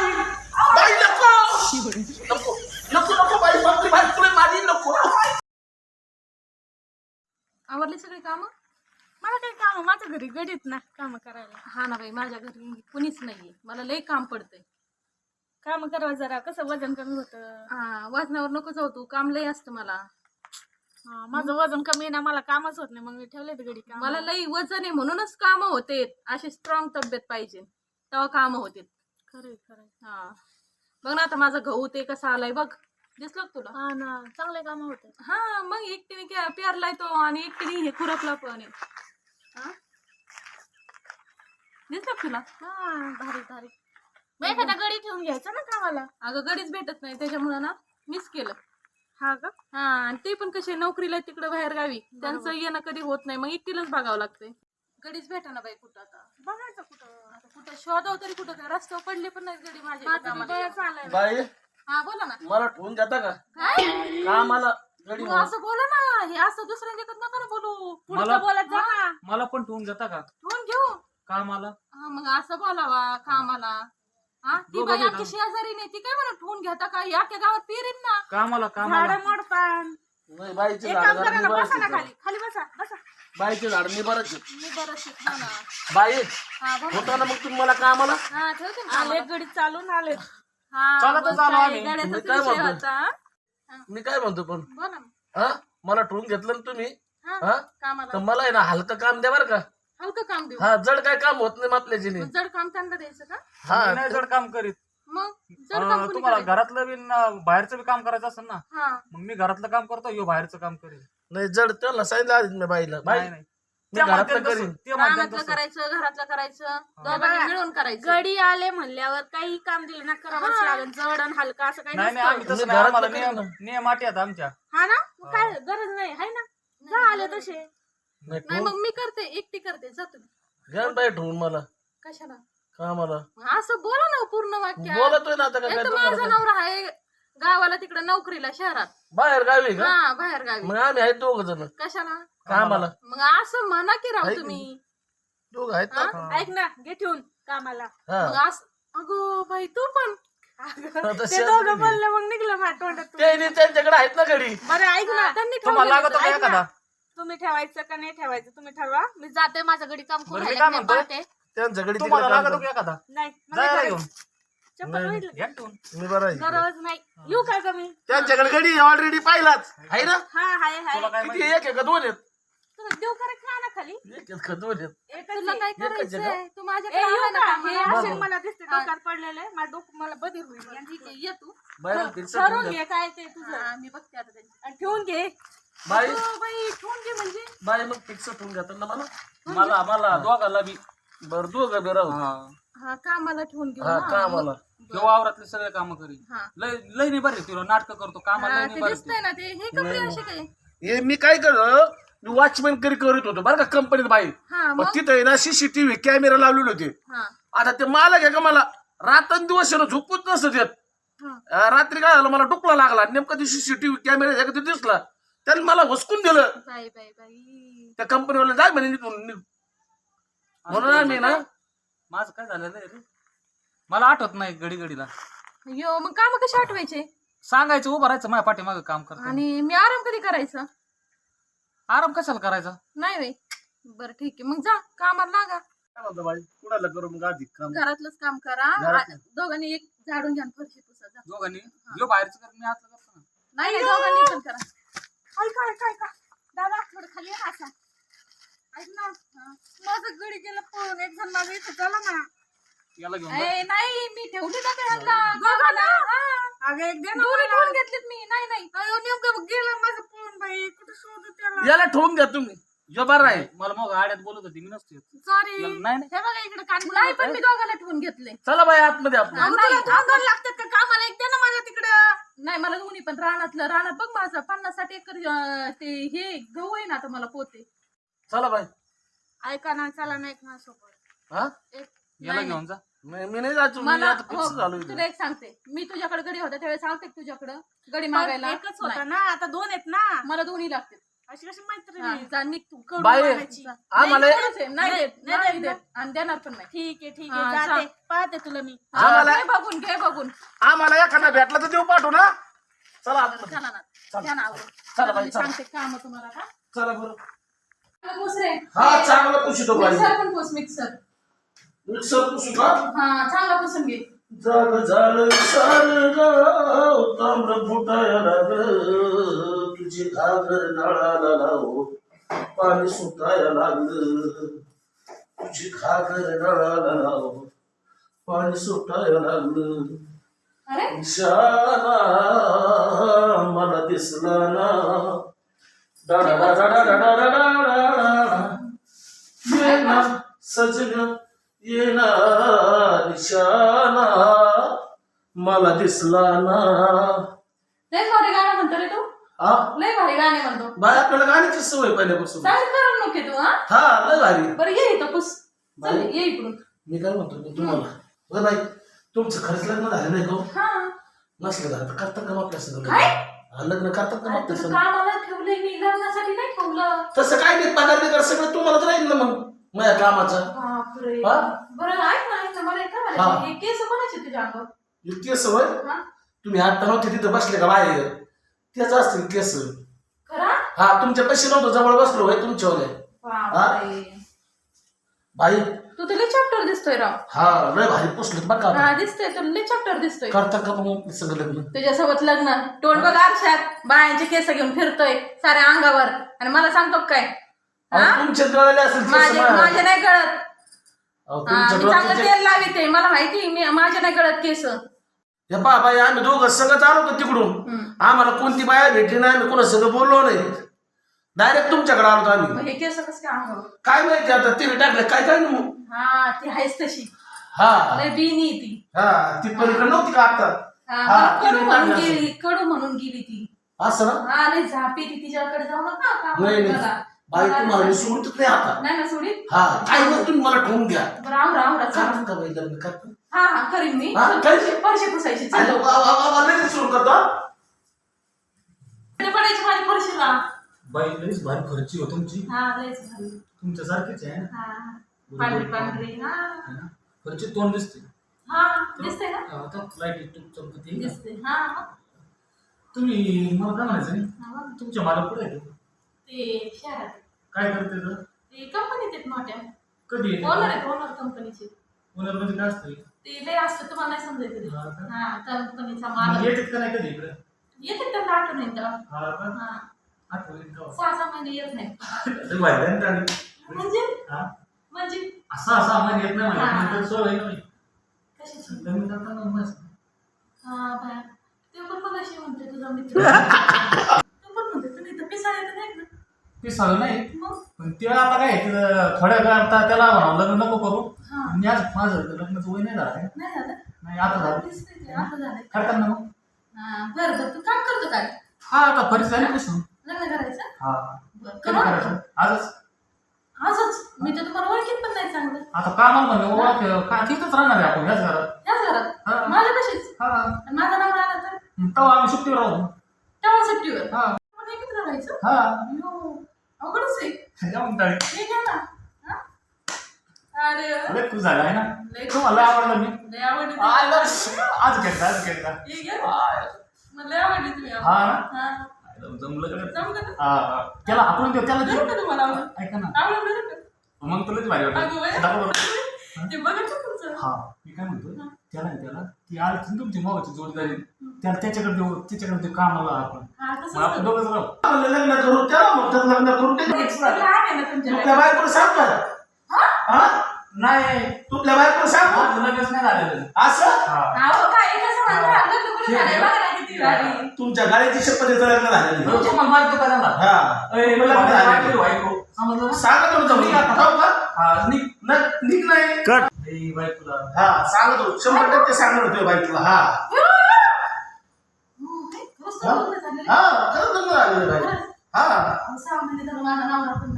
बाई. बाई नको. नको नको नको बाई बापरे बाई तुला माझी नको. आवरली सगळी कामं? मला काही काम माझ्या घरी गडीत ना काम करायला. हा ना बाई माझ्या घरी कुणीच नाहीये. मला लई काम पडतंय. काम करावं जरा कसं वजन कमी होतं? हा वजनावर नको जाऊ तू काम लई असतं मला. हा, माझं वजन कमी आहे ना मला कामच होत नाही मग मी ठेवले घडी काम. मला लई वजन आहे म्हणूनच कामं होते अशी स्ट्रॉंग तब्येत पाहिजे. तेव्हा कामं होते खरंय खरंय. हा. बघ ना आता माझा गहू ते कसा आलाय बघ. दिसलं का तुला? हा ना. चांगले काम होते हा मग एकटीने क्या- पेरलाय तो आणि एकटीने हे खुरपला पण आहे. हा? दिसलं का तुला? हा भारी भारी. मग एखादा गडी ठेवून घ्यायचा ना कामाला. अगं गडीच भेटत नाही त्याच्यामुळं ना मिस केलं. हा का? हा आणि ते पण कसे नोकरीला तिकडे बाहेर गावी त्यांचं येणं कधी होत नाही मग एकटीलाच बघावं लागतंय. गडीच भेटा ना बाई कुठं आता? बघायचं कुठं. आता कुठं शोधाव तरी कुठं काय? रस्त्यावर पडले पण नाही गडी माझ्या माझं कामाला. बी बरंच आलंय बाई हा बोला ना. मला ठेवून जाता का? काय? कामाला गडी मग असं बोला ना. हे असं दुसऱ्यांच्या कडे नका ना बोलू. पुढचं बोलत जा ना. मला पण ठेवून जाता का? ठेवून घेऊ. कामाला? हा मग असं बोलावा कामाला. हा ती बाई भेटा. आमच्या शेजारी नाही. ती काय म्हणा ठेवून घेता का? या त्या गावात पेरीन ना. कामाला कामाला. झाडं मोडपान. नाही बाईचे एक झाड काम करा ना निबारच बसा ना आहेत. खाली खाली बसा बसा. बाईचे झाड. मी बरं शिकलो ना. बाई हा बोला. होता ना मग तुम्ही मला कामाला? हा ठेवते ना आले. गडी चालून आले हा चालतच आम्ही. मी काय विषय म्हणतो? होता मी काय म्हणतो पण? बोला ना. हा मला ठेवून घेतलं ना तुम्ही? हा हा? कामाला. तर मला आहे ना हलकं काम द्या बरं का. हलकं काम देऊ. हा जड काय काम होत नाही आपल्या जिने मग जड काम त्यांना द्यायचं का? हा मी नाही जड काम करीत. मग जड अं, काम कोणी तुम्हाला करायचं? घरातलं बी न- बाहेरचं बी काम करायचं असेल ना हा. मग मी घरातलं काम करतो यो बाहेरचं काम करेल. नाही जड त्याला सांगितलं आधीच मी बाईला. बाई नाही. नाही मी ते म्हणतात घरातलं तसं, करीन. ते म्हणतात रानातलं तसं. करायचं घरातलं करायचं दोघांनी मिळून करायचं. गडी आले म्हणल्यावर काही काम दिलं ना करावंच लागेल जड आणि हलका असं काही नाही नाही आम्ही नसतं तसं मी नाही आम्हाला घरातलं नियम करीन. नियम अटी आहेत आमच्या. हा ना? मग काय गरज नाही हाय ना? जा आले तसे. नाही मग मी करते एकटी करते जा तुम्ही. घ्या ना बाई ठेवून मला. कशाला? कामाला मग असं बोला ना पूर्ण वाक्य. बोलतोय ना आता का काय एक तर तुम्हाला माझा नवरा आहे गावाला तिकडे नोकरीला शहरात. बाहेर गावी का? हा बाहेर गावी. मग आम्ही आहेत दोघ जण. कशाला? कामाला मग असं म्हणा की राव तुम्ही. दोघ आहेत ना? ऐक ना घे ठेवून कामाला. हा. मग असं अगो बाई तू पण. आता ते शेजारी दोघं बोलले मग निघलं माझ्या त्यांच्याकडे आहेत ना घडी बरं ऐक ना त्यांनी तुम्हाला ठेवून लागतो का ऐक ना. एखादा? तुम्ही ठेवायचं का नाही ठेवायचं? तुम्ही ठरवा. मी जाते माझ्या घडी काम बरं, मी करून? पाहते. तुम्हाला लागतो. का एखादा? नाही मला जायला चप्पल घ्या ठेवून मी बरं आहे. गरज नाही. येऊ त्यांच्याकडे घडी ऑलरेडी पाहिलाच. आहे ना? हा हाय हाय तुला काय किती एक आहे का दोन आहेत? करे खा ना खाली? एक का दोन आहेत? तुला. काय एकच करायचंय? तू ए, येऊ का? हे. असेल मला दिसते डोक्यात पडलेले माझं डोकं मला बधीर होईल. या, तू. ठरवून घे काय ते तुझं. हा, मी बघते आता त्यांची. आणि ठेवून घे. बाई. अगो बाई ठेवून घे म्हणजे. बाई मग फिक्स ना मला मला मला दोघाला बी. बरं दोघं बी राहू हा. हा कामाला ठेवून घेऊ हा ना. कामाला. ह्यो वावरातले सगळे काम करीन हा. लय लय नाही बरे तुला? नाटक करतो कामाला हा, लय ते नाही बरे दिसतंय ना ते हे कपडे असे काय? हे मी काय करतो? मी वॉचमॅन करी करत होतो बरं का कंपनीत बाई हा मग मग? तिथं आहे ना सीसीटीव्ही कॅमेरा लावलेले होते. हा. आता ते मालक आहे का मला? रात्रंदिवस आहे ना झोपूच नसत येत हा. अं, रात्री काय झालं मला डुकला लागला. नेमका ते सीसीटीव्ही कॅमेरा आहे का ते दिसला. त्याने मला हुसकून दिलं. बाई बाई बाई. त्या कंपनीवाला जाय म्हणे निघून निघ. म्हणून आम्ही ना? माझं काय झालेलं आहे रे? मला आठवत नाही घडी घडीला यो मग काम कसे आठवायचे? सांगायचं उभं राहायचं माझ्या पाठीमागं काम करतो आणि मी आराम कधी करायचा? आराम कशाला करायचा? नाही बाई. बरं ठीक आहे. मग जा कामाला लागा. काय म्हणतो बाई कुणाला करू मग आधी काम? घरातलंच काम करा. घरातलं. दोघांनी एक झाडून घ्या आणि फरशी पुसा जा. दोघांनी? बाहेरचं कर मी आतलं करतो ना. नाही नाही दोघांनी पण करा. ऐका ऐका दादा थोडं खाली ये ना असा ऐक ना. माझं गडी गेलं पळून एक जण माझं इथं चला ना. याला घेऊन जा. ए, नाही मी ठेवली. हा. अगं एक दे ना दोन्ही मला. ठेवून घेतलीत मी. नाही नाही. अयो नेमकं गेलं माझं पळून बाई. कुठं शोधू त्याला? याला ठेवून घ्या तुम्ही. जो बरं आहे. मला मग आड्यात बोलत होती मी नसते येत. सॉरी याला- नाही नाही. हे बघा इकडे कान नाही पण मी दोघांना ठेवून घेतले चला बाई आतमध्ये आपण. दोन लागतात का कामाला? एक दे ना मला तिकडं. नाही मला दोन्ही पण रानातलं रानात बघ माझं. पन्नास साठ एकर अं, ते हे गहू आहे ना आता मला पोते. चला बाई. ऐका ना चला ना एक माझ्यासोबत. हा? एक- याला नाही, घेऊन जा. नाही, मी नाही जायचो मी मला आता फिक्स झालो हो, इथं. तुला एक सांगते. मी तुझ्याकडे गडी होता त्यावेळेस सांगते तुझ्याकडं? गडी पण मागायला. एकच होता नाही. ना? आता दोन आहेत ना. मला दोन्ही लागते अशी कशी मैत्रीण हा, आहे? बाई. आम्हाला- नाही देत, नाही देत, नाही नाही देत देत. आणि देणार पण नाही. ठीक आहे ठीक हा, आहे जाते. जा. पाहते तुला मी. आम्हाला- घे बघून घे बघून. आम्हाला एखादा भेटला तर देऊ पाठवू ना. चला आतमध्ये. चला ना. घ्या ना आवरून. चला चला, बाई, मी चला. सांगते काम तुम्हाला का चला बरं हा चांगला बाई मिक्सर पण पुस मिक्सर. मिक्सर पुसू का? हा चांगला पुसून घे. झालं झालं सारं गाव फुटायला लागलं. तुझी घागर नळाला लाव पाणी सुटायला लागलं. तुझी घागर नळाला लाव पाणी सुटायला लागलं. अरे? निशाणा मला दिसला ना. ये ना सजन ये ना निशाणा मला दिसला ना लय भारी गाणं म्हणतो रे तू हा लय भारी गाणे म्हणतो बाय आपल्याला गाण्याची सवय पहिल्यापासून काय करून नको तू हा हा लय भारी बरं ये इथं पुस चल ये इकडून मी काय म्हणतो मी तुम्हाला बरं बाई तुमचं खरंच लग्न झालं नाही का हा नसलं झालं तर करतात का मग आपल्या सगळं काय? लग्न करतात मग तुझं संग? कामाला ठेवलंय मी लग्नासाठी नाही ठेवलं. तसं काय नाही पगार बिगार सगळं तुम्हालाच राहील ना मग माझ्या कामाचा. बापरे. हा? बरं ऐक ना ऐक ना मला येतं. मला हे. केस कोणाचे तुझ्या अंगावर? हा? तुम्ही आता नव्हते तिथं बसले का बाहेर? तेच असतील केस. खरा? हा तुमच्या पैसे नव्हतं जवळ बसलो होय तुमच्यावर बापरे. तू तुला चॅप्टर दिसतोय राव. हा लय भारी पुसलं बघा. हा दिसतोय तुला लय चॅप्टर दिसतोय. करता का मग सगळं लग्न? तुझ्यासोबत लग्न. तोंड बघ आरशात. बायांचे केस घेऊन फिरतोय साऱ्या अंगावर. आणि मला सांगतो का काय? हा? तुमच्या गळाले असेल माझे नाही कळत. अहो, हा, तुमच्या मी चांगलं डोक्याचे- तेल लाविते. मला माहिती मी माझे नाही कळत केस. हे बाई आम्ही दोघं सगळं आलो होतो तिकडून? हम्म. आम्हाला कोणती बाया भेटली नाही आम्ही कोणा सगळं बोललो नाही. डायरेक्ट तुमच्याकडे आलो आम्ही. हे केस कसं काय काय माहिती आता तिने टाकलं. काय काय ना मग हा ती आहेच तशी. हा. लय बिनी ती. हा ती पलीकडे नव्हती का आता? हा, हा, कडू तिने म्हणून टाकलं गेली कडू म्हणून गेली ती. असं ना? हा लय झापी ती तिच्याकडे जाऊ नका का नाही मला. नाही बाई तुम्हाला मी नाही सोडतच नाही आता. नाही ना सोडी हा काय मग तुम्ही मला ठेवून घ्या आवरा चला. करतात का बाई लग्न करतात हा हा करीन मी. हा? पैसे पुसायचे अरे चल वा वा वा वा लगेच सुरू करतो हा? पडायची माझी फरशीला बाई लईच भारी खर्ची हो तुमची. हा लयच भारी. तुमच्या सारखीच आहे ना? हा पांढरी पांढरी हा. है ना? खर्ची तोंड दिसते. हा दिसते ना? आता लाइट चमकते दिसते हा. तुम्ही मला काय म्हणायचं नाही? हा, बघ. तुमच्या मला कुठे आहे ते? शहरात काय करते तर? ते कंपनीत आहेत मोठ्या. कधी ओनर आहेत ओनर कंपनीचे ओनर म्हणजे काय असतं? ते लय असतं तुम्हाला नाही समजायचं ते. हा का? हा कंपनीचा मग माल येतात का नाही कधी इकडे? येते त्यांना आठवण येतं. हा का? हा. आठवण का सहा सहा महिने येत नाही. आहे. म्हणजे? हा? म्हणजे? असा असा आम्हाला येत नाही हा. मला नंतर सोय नाही कशाची? लग्न करताना मस्त. हा बाय. ते पण मला अशी म्हणते तुझा मित्र. तू पण म्हणते तुम्ही तर येत नाही ना ते सगळं नाही. मग? पण ते आता काय ते थोड्या करता त्याला म्हणावं लग्न नको करू. हा. आणि आज माझं लग्नाचं वय नाही झालं. नाही झालं? नाही आता झालं. आता झालंय करतात ना मग. हा बरं बरं. तू काम करतो काय हा आता झाली कसं लग्न करायचं हा. बरं कधी करू. करायचं? आजच. आजच? मी तर तुम्हाला ओळखीत पण नाही चांगलं. आता कामाला म्हणलं ओळख काय तिथंच राहणार आहे आपण ह्याच घरात. याच घरात? हा. माझ्या कशीच? हा. आणि माझा नवरा आला तर? तेव्हा आम्ही सुट्टीवर राहू तेव्हा सुट्टीवर? हा. एकत्र राहायचं? हा. अयो, अवघडच आहे. जाऊन टाळी हे घ्या ना. हा? अरे. लय खुश झाला आहे ना? लय तुम्हाला आवडलं मी. लय आवडली ती. आज घेतला आज घेतला. हे घ्या. मला लय आवडली तुम्ही. हा ना? हा. हा हा. त्याला आपण देऊ त्याला करू देऊ का तुम्हाला आवडलं? ऐका ना आवडलं बरं का? मग तुलाच भारी अगं वाटत बाई. दाखव बरं. ते बघा ना तुमचं. हा मी काय म्हणतो त्याला त्याला ती तुमची मावाची जोडीदारी त्याला त्याच्याकडे देऊ त्याच्याकडे देऊ कामाला आपण हा, मग आपण करू. दोघंच राहू म्हणलं लग्न करू त्याला म्हणतात लग्न करून ते सगळं आहे ना तुमच्याकडे. तुमच्या बायकोला सांग हा नाही तुमच्या बायकोला सांग? माझं लग्नच नाही झालेलं असं हा अहो, काय कसं म्हणता? लग्न कुठं झालंय? बघा ना किती भारी. तुमच्या गाडीची लग्न मला मारतो का त्याला हा. अय, मला लग्न बायको, झालेलं. बायको. समजलं ना? सांगा तुमचं निघ आता. ठाऊ का? हा, निघ. न- निघ नाही. ए, बायकोला. हा सांगत शंभर टक्के सांगणार होतो बाईकला हा. हो, लग्न. हा खरंच लग्न झालेलं बाई. हा. अहो, सहा महिने झालं माझा नवरा पण